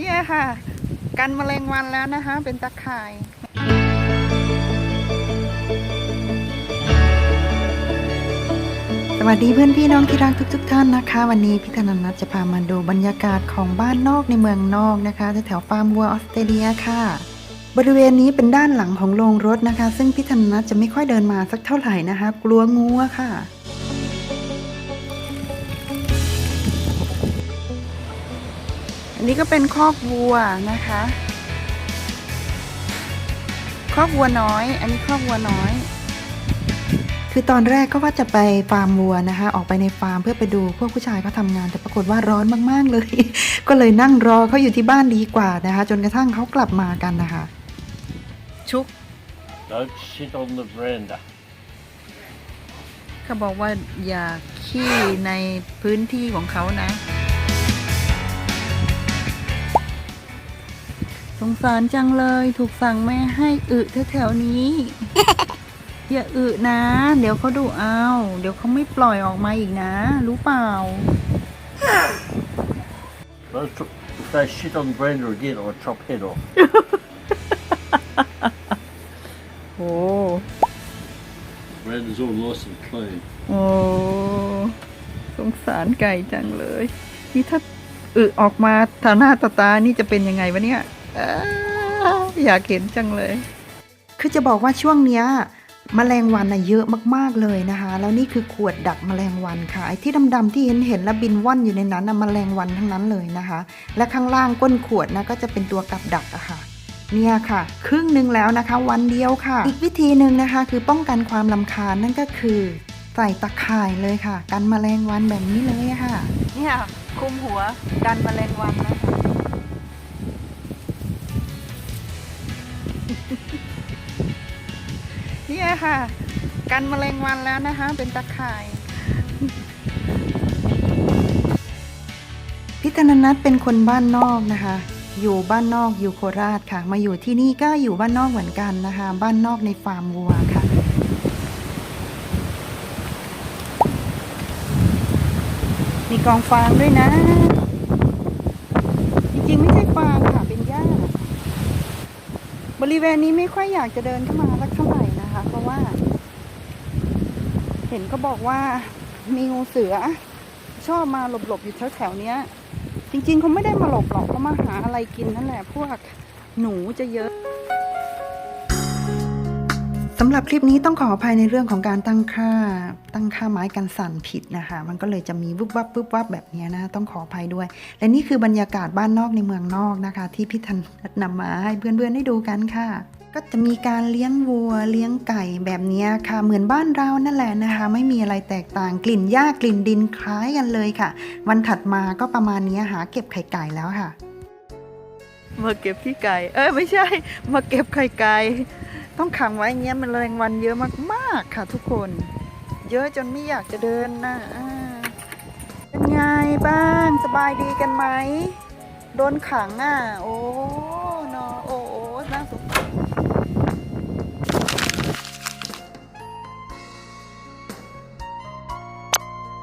นี่ค่ะ กันแมลงวันแล้วนะคะ เป็นตะข่ายสวัสดีเพื่อนพี่น้องที่รักทุกๆทท่านนะคะ วันนี้พี่ธนันนัทจะพามาดูบรรยากาศของบ้านนอกในเมืองนอกนะคะแถวฟาร์มวัวออสเตรเลียค่ะ บริเวณนี้เป็นด้านหลังของโรงรถนะคะ ซึ่งพี่ธนันนัทจะไม่ค่อยเดินมาสักเท่าไหร่นะคะ กลัวงูค่ะ อันนี้ก็เป็นคอกวัวนะคะคอกวัวน้อย อันนี้คอกวัวน้อย คือตอนแรกก็ว่าจะไปฟาร์มวัวนะคะ ออกไปในฟาร์มเพื่อไปดูพวกผู้ชายเขาทำงาน แต่ปรากฏว่าร้อนมาก ๆ เลย ก็เลยนั่งรอเขาอยู่ที่บ้านดีกว่านะคะ จนกระทั่งเขากลับมากันนะคะ ชุก Don't sit on the veranda. เขาบอกว่าอย่าขี้ในพื้นที่ของเขานะ สงสารจังเลยถูกสั่งไม่ให้อึแถวๆนี้ อย่าอึนะ เดี๋ยวเขาดูเอาเดี๋ยวเขาไม่ปล่อยออกมาอีกนะ รู้เปล่า Don't tr- If they shit on the veranda again, I'll chop head off. โอ้ Veranda's all nice and clean. โอ้สงสารไก่จังเลย นี่ถ้าอึออกมาทาหน้าตาตานี่จะเป็นยังไงวะเนี่ย อ้าอยากเห็นจังเลย คือจะบอกว่าช่วงเนี้ยแมลงวันน่ะเยอะมากๆเลยนะคะ แล้วนี่คือขวดดักแมลงวันค่ะไอ้ที่ดำๆที่เห็นเห็นๆแล้วบินว่อนอยู่ในนั้นน่ะแมลงวันทั้งนั้นเลยนะคะ และข้างล่างก้นขวดนะก็จะเป็นตัวกับดักอะค่ะเนี่ยค่ะ ครึ่งหนึ่งแล้วนะคะ วันเดียวค่ะ อีกวิธีหนึ่งนะคะ คือป้องกันความลำคาญนั่นก็คือใส่ตะข่ายเลยค่ะ กันแมลงวันแบบนี้เลยอะค่ะ เนี่ยคลุมหัวกันแมลงวันนะคะ เนี่ยค่ะ กันแมลงวันแล้วนะคะ เป็นตะข่าย พิธนนัทเป็นคนบ้านนอกนะคะ อยู่บ้านนอกอยู่โคราชค่ะ มาอยู่ที่นี่ก็อยู่บ้านนอกเหมือนกันนะคะ บ้านนอกในฟาร์มวัวค่ะมีกองฟางด้วยนะ จริงๆ ไม่ใช่ฟางค่ะ เป็นหญ้า บ ริเวณนี้ไม่ค่อยอยากจะเดินเข้ามาสักเท่าไหร่นะคะ เพราะว่า เห็นเขาบอกว่ามีงูเสือ ชอบมาหลบๆอยู่แถวๆเนี้ย จริงๆเขาไม่ได้มาหลบหรอกเขามาหาอะไรกินนั่นแหละพวกหนูจะเยอะ สำหรับคลิปนี้ต้องขออภัยในเรื่องของการตั้งค่า ตั้งค่าไม้กันสั่นผิดนะคะ มันก็เลยจะมีวุบวับวุบวับแบบนี้นะต้องขออภัยด้วย และนี่คือบรรยากาศบ้านนอกในเมืองนอกนะคะ ที่พี่ธันนำมาให้เพื่อนๆได้ดูกันค่ะ ก็จะมีการเลี้ยงวัวเลี้ยงไก่แบบนี้ค่ะ เหมือนบ้านเรานั่นแหละนะคะ ไม่มีอะไรแตกต่างกลิ่นหญ้ากลิ่นดินคล้ายกันเลยค่ะ วันถัดมาก็ประมาณนี้หาเก็บไข่ไก่แล้วค่ะ มาเก็บที่ไก่ เอ้ยไม่ใช่ มาเก็บไข่ไก่ ต้องขังไว้เงี้ยมันแรงวันเยอะมากๆค่ะทุกคน เยอะจนไม่อยากจะเดินนะอ่าเป็นไงบ้างสบายดีกันไหมโดนขังอะ โอ้